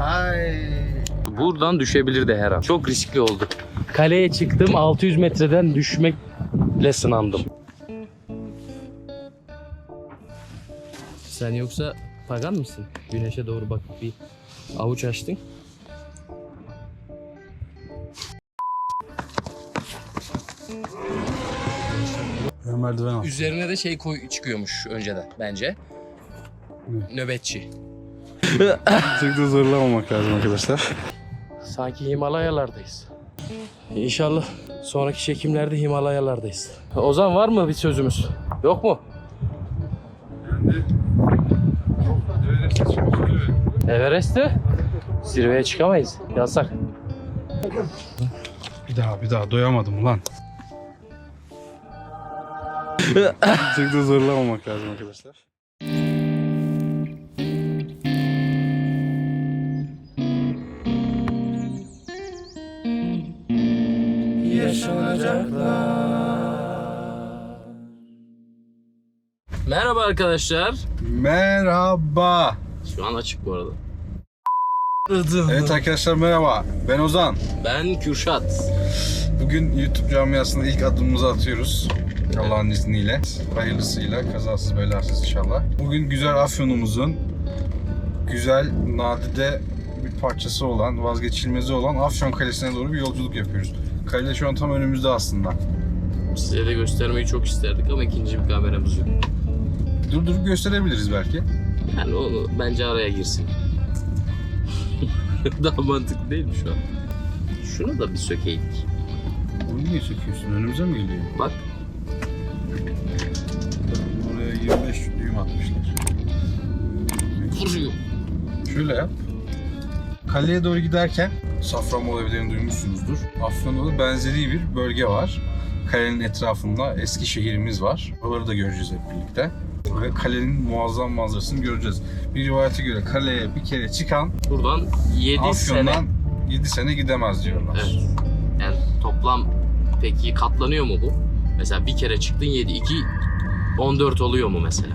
Ay. Buradan düşebilirdi her an. Çok riskli oldu. Kaleye çıktım 600 metreden düşmekle sınandım. Sen yoksa pagan mısın? Güneşe doğru bak bir avuç açtın. Ben merdiven. Üzerine de şey koy çıkıyormuş önceden bence. Nöbetçi. Çok da zorlamamak lazım arkadaşlar. Sanki Himalayalardayız. İnşallah sonraki çekimlerde Himalayalardayız. Ozan var mı bir sözümüz? Yok mu? Everest'te zirveye çıkamayız. Yasak. Bir daha bir daha doyamadım ulan. Çok da zorlamamak lazım arkadaşlar. Merhaba arkadaşlar. Merhaba. Şu an açık bu arada. Evet arkadaşlar merhaba. Ben Ozan. Ben Kürşat. Bugün YouTube camiasında ilk adımımızı atıyoruz. Allah'ın izniyle. Hayırlısıyla, kazasız belasız inşallah. Bugün güzel Afyon'umuzun güzel, nadide bir parçası olan, vazgeçilmezi olan Afyon Kalesi'ne doğru bir yolculuk yapıyoruz. Kale şu an tam önümüzde aslında. Size de göstermeyi çok isterdik ama ikinci bir kameramız yok. Durdurup gösterebiliriz belki. Yani onu bence araya girsin. Daha mantıklı değil mi şu an? Şunu da bir sökeydik. Bunu niye söküyorsun? Önümüze mi geliyor? Bak Oraya 25 düğüm atmışlar. vuruyor. Şöyle yap. Kaleye doğru giderken Safranbolu evlerini duymuşsunuzdur. Afyon'da da benzeri bir bölge var. Kalenin etrafında eski şehrimiz var. Oraları da göreceğiz hep birlikte. Ve kalenin muazzam manzarasını göreceğiz. Bir rivayete göre kaleye bir kere çıkan Buradan 7 sene. Afyon'dan 7 sene gidemez diyorlar. Evet. Yani toplam peki katlanıyor mu bu? Mesela bir kere çıktın 7, 2, 14 oluyor mu mesela?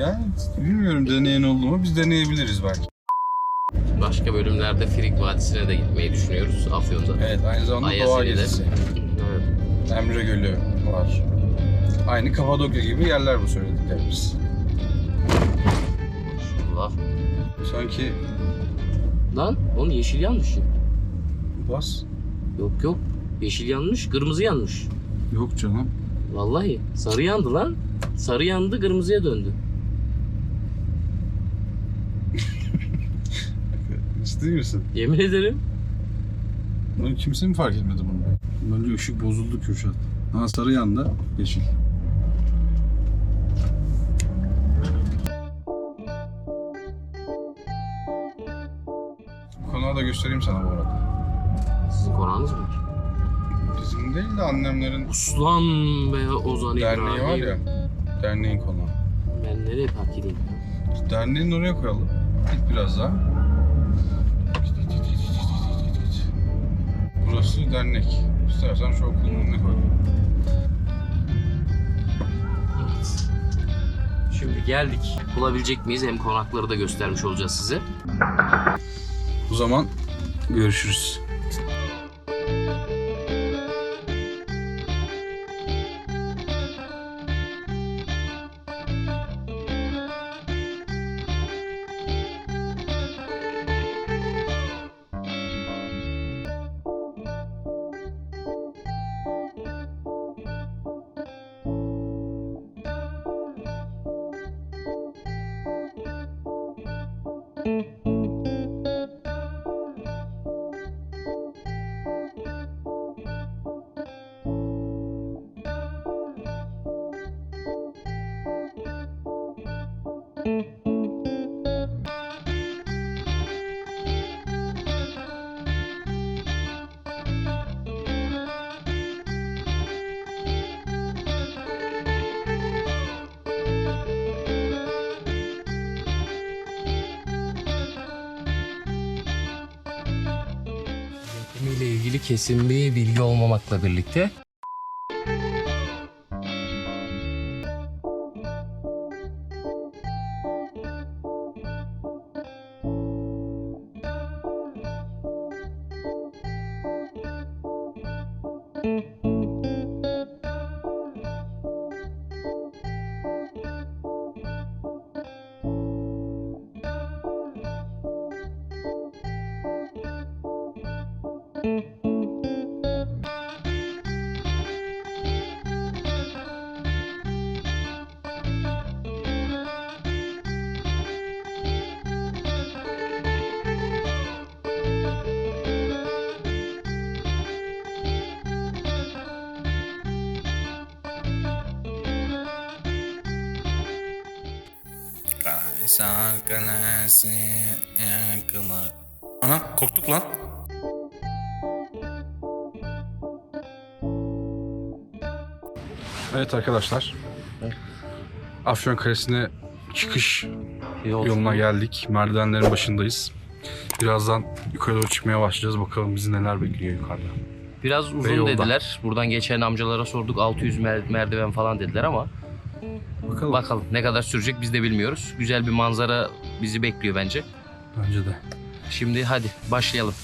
Yani bilmiyorum deneyen oldu mu biz deneyebiliriz belki. Başka bölümlerde Frig Vadisi'ne de gitmeyi düşünüyoruz Afyon'da. Evet aynı zamanda doğa Ayasofya'da. gezisi. Evet. Emre Gölü var. Aynı Kapadokya gibi yerler bu söylediklerimiz. Allah. Sanki Lan onun yeşil yanmış. bas. Yok yok. Yeşil yanmış, kırmızı yanmış. Yok canım. Vallahi sarı yandı lan. Sarı yandı, kırmızıya döndü. Ciddi misin? Yemin ederim. Bunu kimse mi fark etmedi bunu? Bence ışık bozuldu Kürşat. Ha sarı yanda yeşil. Konağı da göstereyim sana bu arada. Sizin konağınız mı? Bizim değil de annemlerin Uslan be Ozan derneği İbrahim. var ya. Derneğin konağı. Ben nereye park edeyim? Derneğin oraya koyalım. Git biraz daha. Burası dernek. İstersen şu okulun önüne koy. Şimdi geldik. Bulabilecek miyiz? Hem konakları da göstermiş olacağız size. O zaman görüşürüz. Música ile ilgili kesin bir bilgi olmamakla birlikte Kalesi yakılar. Ana korktuk lan. Evet arkadaşlar. Afyon Kalesi'ne çıkış Yol. yoluna geldik. Merdivenlerin başındayız. Birazdan yukarı doğru çıkmaya başlayacağız. Bakalım bizi neler bekliyor yukarıda. Biraz uzun dediler. Buradan geçen amcalara sorduk 600 mer- merdiven falan dediler ama Bakalım. bakalım ne kadar sürecek biz de bilmiyoruz. Güzel bir manzara bizi bekliyor bence. Bence de. Şimdi hadi başlayalım.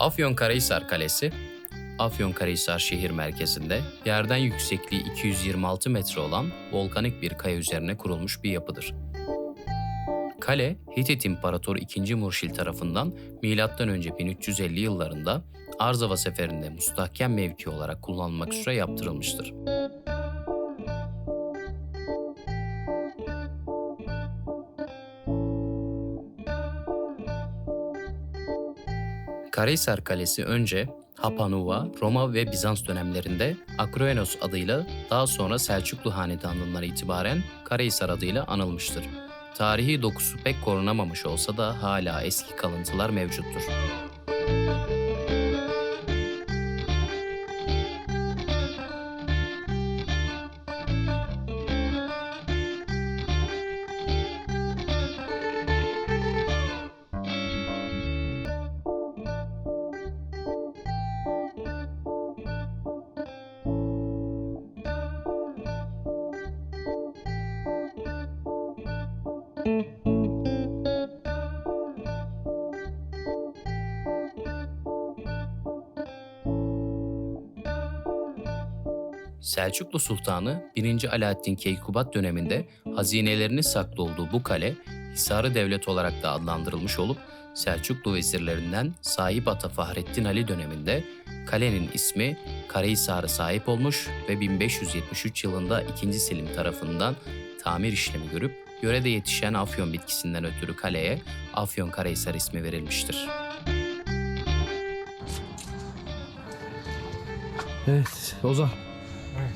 Afyonkarahisar Kalesi, Afyonkarahisar şehir merkezinde yerden yüksekliği 226 metre olan volkanik bir kaya üzerine kurulmuş bir yapıdır. Kale, Hitit İmparatoru II. Murşil tarafından M.Ö. 1350 yıllarında Arzava seferinde mustahkem mevki olarak kullanılmak üzere yaptırılmıştır. Karahisar Kalesi önce Hapanuva, Roma ve Bizans dönemlerinde Akroenos adıyla daha sonra Selçuklu Hanedanlığından itibaren Karahisar adıyla anılmıştır. Tarihi dokusu pek korunamamış olsa da hala eski kalıntılar mevcuttur. Selçuklu Sultanı 1. Alaaddin Keykubat döneminde hazinelerini saklı olduğu bu kale Hisarı Devlet olarak da adlandırılmış olup Selçuklu vezirlerinden Sahip Ata Fahrettin Ali döneminde kalenin ismi Karahisar'a sahip olmuş ve 1573 yılında 2. Selim tarafından tamir işlemi görüp yörede yetişen afyon bitkisinden ötürü kaleye Afyon Karahisar ismi verilmiştir. Evet Ozan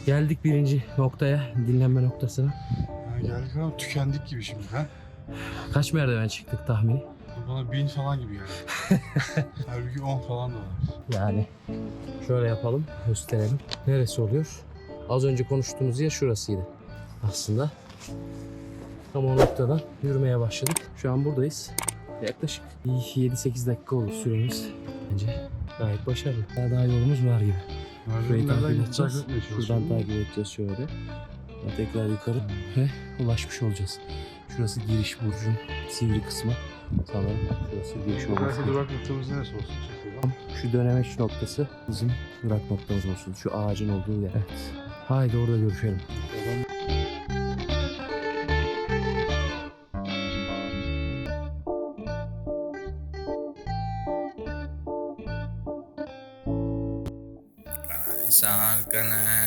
geldik birinci noktaya dinlenme noktasına. geldik ama tükendik gibi şimdi. Ha? Kaç merdiven çıktık tahmini? Bana bin falan gibi yani. Halbuki 10 falan da var. Yani şöyle yapalım, gösterelim. Neresi oluyor? Az önce konuştuğumuz yer şurasıydı. Aslında tam o noktadan yürümeye başladık. Şu an buradayız. Yaklaşık 7-8 dakika oldu süremiz. Bence gayet başarılı. Daha, daha yolumuz var gibi. Şurayı takip edeceğiz. Şuradan takip edeceğiz şöyle. Sonra Tekrar yukarı ve ulaşmış olacağız. Şurası giriş burcun sivri kısmı. Sanırım şurası giriş olması. Belki durak noktamız neresi olsun? Şu dönemeç noktası bizim durak noktamız olsun. Şu ağacın olduğu yer. Evet. Haydi orada görüşelim.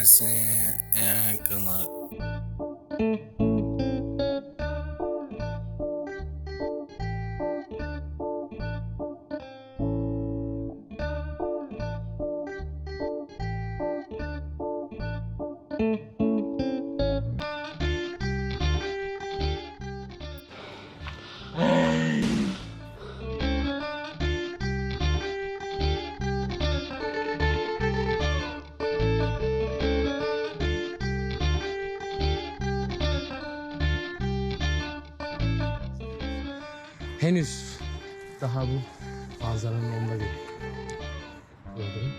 Kalesi yakılar. Henüz daha bu manzaranın onda bir. Gördün mü?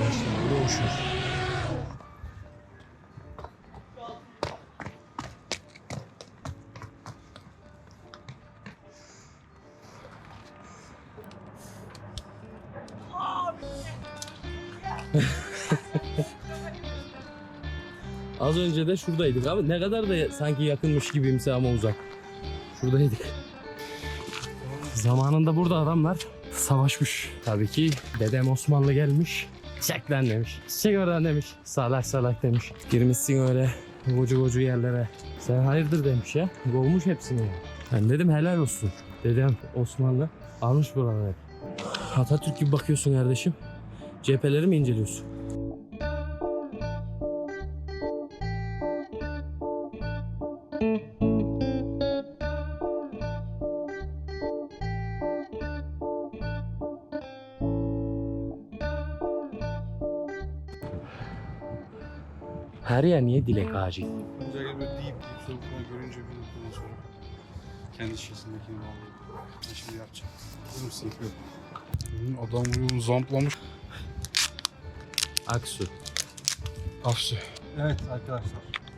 Yaşlar burada Az önce de şuradaydık abi. Ne kadar da sanki yakınmış gibimse ama uzak. Şuradaydık. Zamanında burada adamlar savaşmış. Tabii ki dedem Osmanlı gelmiş. Çek lan demiş. Çek oradan demiş. Salak salak demiş. Girmişsin öyle kocu kocu yerlere. Sen hayırdır demiş ya. Kovmuş hepsini. ya. Ben dedim helal olsun. Dedem Osmanlı almış buraları. Atatürk gibi bakıyorsun kardeşim. Cepheleri mi inceliyorsun? Yer niye dilek ağacı? Önce böyle deyip deyip bunu görünce bir noktadan sonra kendi şişesindekini bağlıyor. Ben şimdi yapacağım. Yapıyorum. Hı, Adam bunu zamplamış. Aksu. Afsu. Evet arkadaşlar.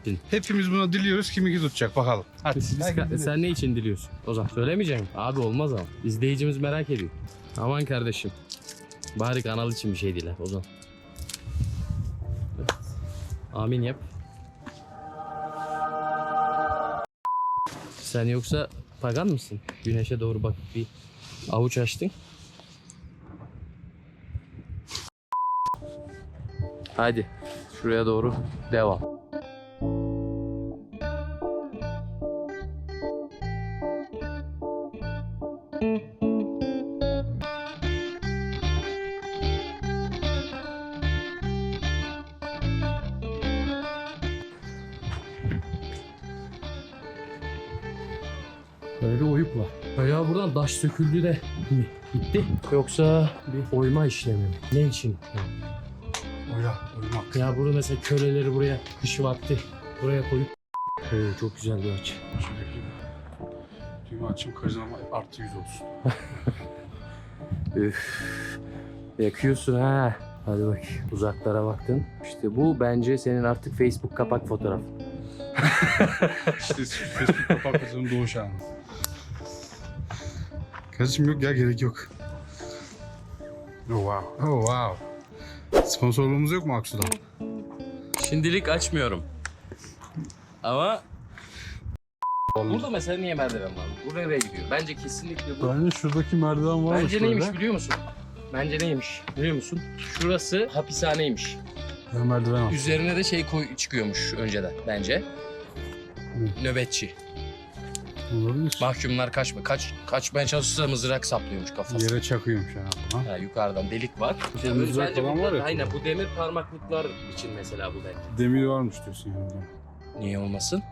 Dil. Hepimiz buna diliyoruz. Kim iki tutacak bakalım. Hadi. Biz- dilesin. sen ne için diliyorsun? O zaman söylemeyeceğim. Abi olmaz ama. İzleyicimiz merak ediyor. Aman kardeşim. Bari kanal için bir şey dile o zaman. Evet. Amin yap. Sen yoksa pagan mısın? Güneşe doğru bak bir avuç açtın. Hadi şuraya doğru devam. Böyle oyuk var. Ya buradan taş söküldü de mi? Bitti. Yoksa bir oyma işlemi mi? Ne için? Oyla. Oymak. Ya burada mesela köleleri buraya kış vakti buraya koyup Oo, çok güzel bir bir düğme açayım karizma artı yüz olsun. Üf. Yakıyorsun ha. Hadi bak uzaklara baktın. İşte bu bence senin artık Facebook kapak fotoğraf. İşte Facebook kapak kızının doğuş anı. Kardeşim yok ya gerek yok. Oh wow. Oh wow. Sponsorluğumuz yok mu Aksu'dan? Şimdilik açmıyorum. Ama Burada mesela niye merdiven var? Bu nereye gidiyor? Bence kesinlikle bu. Bence şuradaki merdiven var. Bence neymiş biliyor musun? Bence neymiş biliyor musun? Şurası hapishaneymiş. Ya merdiven al. Üzerine de şey koy çıkıyormuş önceden bence. Nöbetçi. Olabilir. Mahkumlar kaçma kaç kaçmaya çalışsa mızrak saplıyormuş kafasına. Yere çakıyormuş yani. Ha? Ha, yukarıdan delik var. Şey, mızrak Bence falan bunlar- var ya. Aynen bu demir parmaklıklar için mesela bu bence. Demir varmış diyorsun yani. Niye olmasın?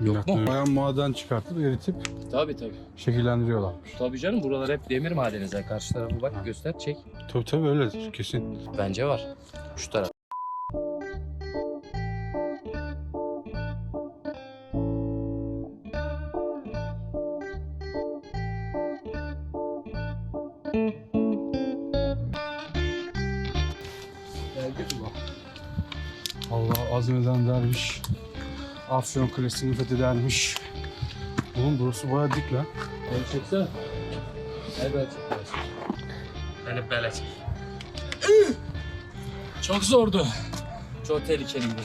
Milattan mu? Bayağı maden çıkartıp eritip Tabii tabii. şekillendiriyorlarmış. Tabii canım buralar hep demir madeni zaten. Karşı tarafı bak göster çek. Tabii tabii öyledir kesin. Bence var. Şu taraf. Afyon Kalesi'ni fethedermiş. Oğlum burası bayağı dik lan. Ben çeksene. Çek. Hep böyle çek. Çok zordu. Çok tehlikeliydi.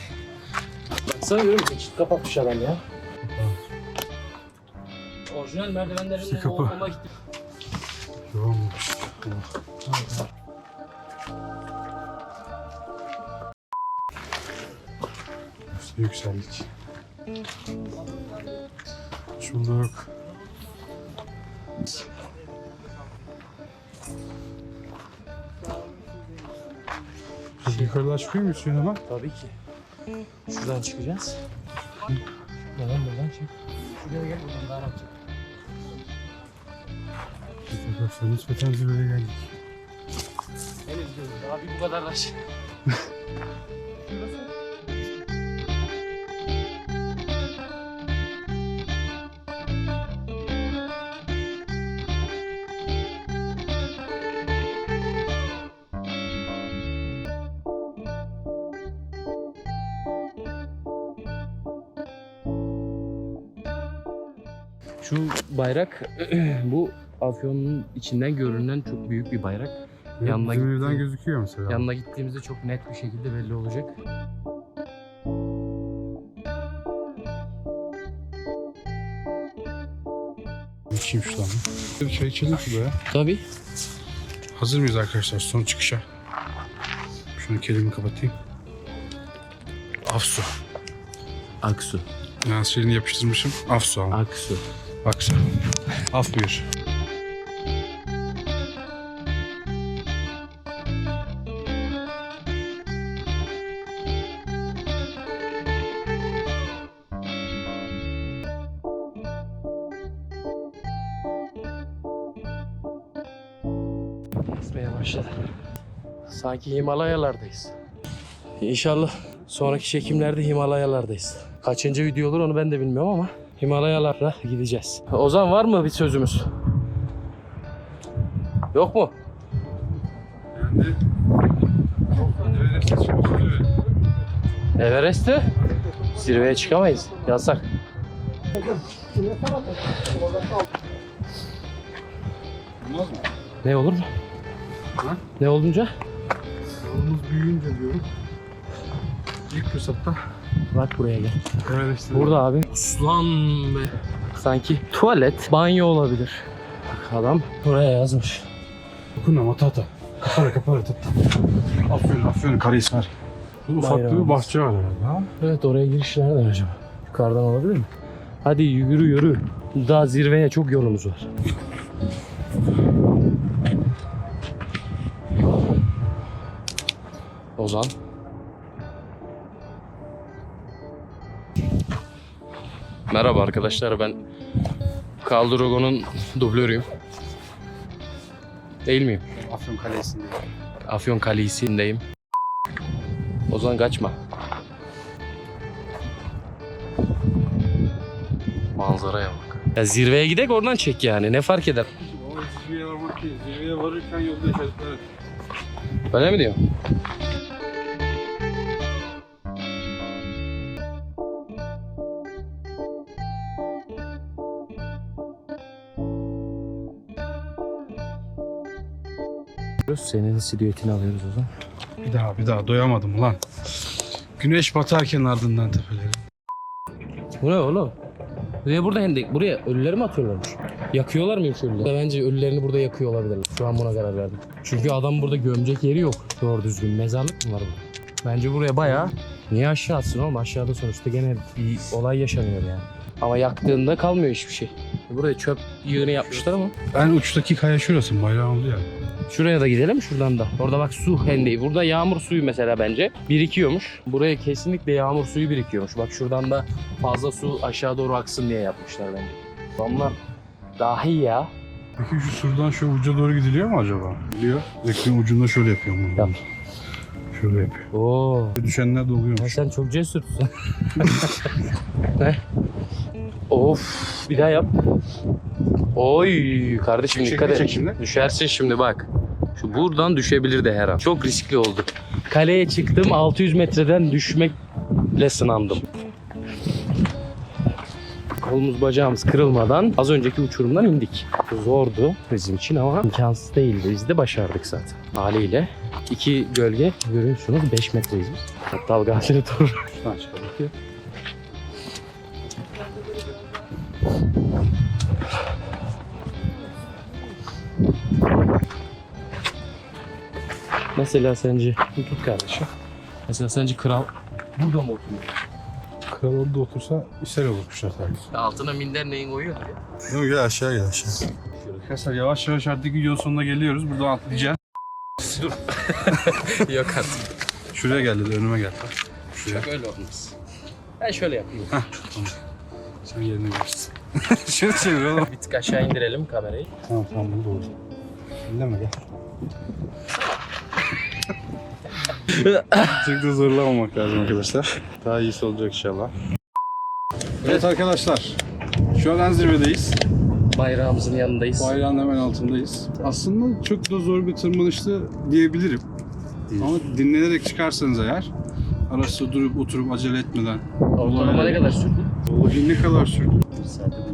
Baksana görüyor musun? Çift kapatmış adam ya. Orijinal merdivenlerin İki kapı. olma gitti. Yoğunmuş. Yükseldik. Şurada yok. Biz yukarıdan çıkıyor muyuz Hüseyin hemen? Tabii ki. Şuradan çıkacağız. Buradan buradan çık. Şuraya gel buradan daha rahat çık. Arkadaşlar nispeten zirveye geldik. Henüz gözüm. Abi bu kadar da bayrak bu Afyon'un içinden görünen çok büyük bir bayrak. Yanına Bizim evden gözüküyor mesela. Yanına gittiğimizde çok net bir şekilde belli olacak. İçeyim şu lan. Bir çay içelim şurada ya. Tabii. Hazır mıyız arkadaşlar son çıkışa? Şunu kelimi kapatayım. Afsu. Aksu. Yani şeyini yapıştırmışım. Afsu ama. Aksu. Aksu. Af buyur. Başladı. Sanki Himalayalardayız. İnşallah sonraki çekimlerde Himalayalardayız. Kaçıncı video olur onu ben de bilmiyorum ama Himalayalara gideceğiz. Ozan var mı bir sözümüz? Yok mu? Everest'te zirveye çıkamayız. Yasak. Olmaz mı? Ne olur mu? Ha? Ne olunca? Yolumuz büyüyünce diyorum. İlk fırsatta Bak buraya gel. Everest'e Burada abi. Aslan be. Sanki tuvalet, banyo olabilir. Bak adam buraya yazmış. Dokunma matata. Kapara kapara tut. Afyon afyon Karahisar. Bu ufak bir bahçe var herhalde ha? Evet oraya giriş nereden acaba? Yukarıdan olabilir mi? Hadi yürü yürü. Daha zirveye çok yolumuz var. Ozan. Merhaba arkadaşlar ben Kaldrogo'nun dublörüyüm. Değil miyim? Afyon Kalesi'nde. Afyon Kalesi'ndeyim. Ozan kaçma. Manzaraya bak. Ya zirveye gidek oradan çek yani. Ne fark eder? O zirveye varmak değil. Zirveye varırken yolda yaşadıkları. Öyle mi diyor? Senin silüetini alıyoruz o zaman. Bir daha bir daha doyamadım ulan. Güneş batarken ardından tepeleri. Bu ne oğlum? Buraya burada hendek. Buraya ölüleri mi atıyorlarmış? Yakıyorlar mı hiç ölüleri? Bence ölülerini burada yakıyor olabilirler. Şu an buna karar verdim. Çünkü adam burada gömecek yeri yok. Doğru düzgün. Mezarlık mı var burada? Bence buraya bayağı... Niye aşağı atsın oğlum? Aşağıda sonuçta gene bir olay yaşanıyor yani. Ama yaktığında kalmıyor hiçbir şey. Buraya çöp yığını yapmışlar ama. En uçtaki kaya şurası bayrağı oldu ya. Şuraya da gidelim şuradan da. Orada bak su hendeği. Burada yağmur suyu mesela bence birikiyormuş. Buraya kesinlikle yağmur suyu birikiyormuş. Bak şuradan da fazla su aşağı doğru aksın diye yapmışlar bence. Adamlar dahi ya. Peki şu surdan şu uca doğru gidiliyor mu acaba? Gidiyor. Zekri'nin ucunda şöyle yapıyor bunu. Yap. Şöyle yapıyor. Oo. Düşenler Ya doluyormuş. sen çok cesursun. Of. Bir daha yap. Oy kardeşim Çek, dikkat çek et. şimdi. Düşersin şimdi bak. Şu buradan düşebilir de her an. Çok riskli oldu. Kaleye çıktım 600 metreden düşmekle sınandım. Kolumuz bacağımız kırılmadan az önceki uçurumdan indik. Zordu bizim için ama imkansız değildi. Biz de başardık zaten. Haliyle iki gölge görüyorsunuz 5 metreyiz biz. Hatta Gazi'ne doğru. Şuradan çıkalım. Mesela sence tut kardeşim. Mesela sence kral burada mı oturuyor? Kral orada otursa ishal olurmuşlar tabii. Altına minder neyin koyuyor ya? Yok gel aşağı gel aşağı. Arkadaşlar yavaş yavaş artık videonun sonuna geliyoruz. Buradan atlayacağız. Yok artık. Şuraya gel dedi önüme gel. Şuraya. Çok öyle olmaz. Ben şöyle yapayım. Sen yerine gelirsin. Şöyle çevir oğlum. Bir tık aşağı indirelim kamerayı. Tamam tamam bunu doğru. Elleme gel. Çok da zorlamamak lazım arkadaşlar. Daha iyisi olacak inşallah. Evet arkadaşlar. Şu an en zirvedeyiz. Bayrağımızın yanındayız. Bayrağın hemen altındayız. Aslında çok da zor bir tırmanıştı diyebilirim. Ama dinlenerek çıkarsanız eğer arası durup oturup acele etmeden Ortalama ne kadar sürdü? Vallahi ne kadar sürdü? Bir saate.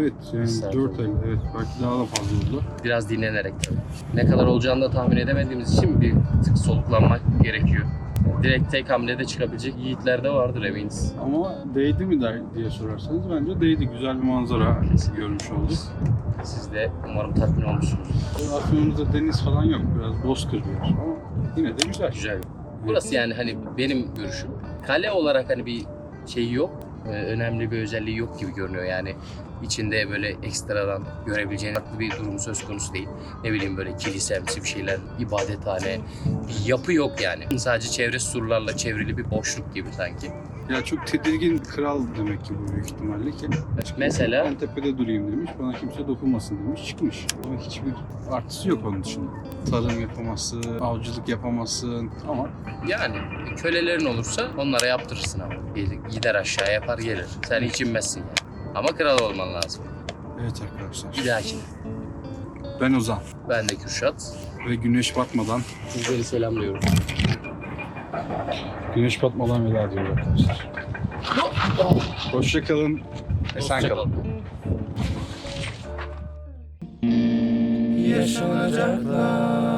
Evet yani Saat 4 ay evet belki daha da fazla oldu. Biraz dinlenerek tabii. Ne kadar olacağını da tahmin edemediğimiz için bir tık soluklanmak gerekiyor. Direkt tek hamlede çıkabilecek yiğitler de vardır eminiz. Ama değdi mi der diye sorarsanız bence değdi. Güzel bir manzara görmüş olduk. Siz de umarım tatmin olmuşsunuz. Afyon'umuzda deniz falan yok. Biraz bozkır bir yer ama yine de güzel. Güzel. Burası yani hani benim görüşüm. Kale olarak hani bir şeyi yok. Ee, önemli bir özelliği yok gibi görünüyor yani. İçinde böyle ekstradan görebileceğin farklı bir durum söz konusu değil. Ne bileyim böyle kilisemsi bir şeyler, ibadethane, bir yapı yok yani. Sadece çevre surlarla çevrili bir boşluk gibi sanki. Ya çok tedirgin kral demek ki bu büyük ihtimalle ki. Mesela Ben tepede durayım demiş, bana kimse dokunmasın demiş, çıkmış. Ama hiçbir artısı yok onun dışında. Tarım yapamazsın, avcılık yapamazsın ama yani kölelerin olursa onlara yaptırırsın ama. Gider aşağı yapar gelir. Sen hiç inmezsin yani. Ama kral olman lazım. evet arkadaşlar. Bir dahakine. Ben Ozan Ben de Kürşat. ve güneş batmadan, Sizleri selamlıyorum. güneş batmadan veda ediyoruz arkadaşlar. Hoşçakalın, esen kalın. Yaşanacaklar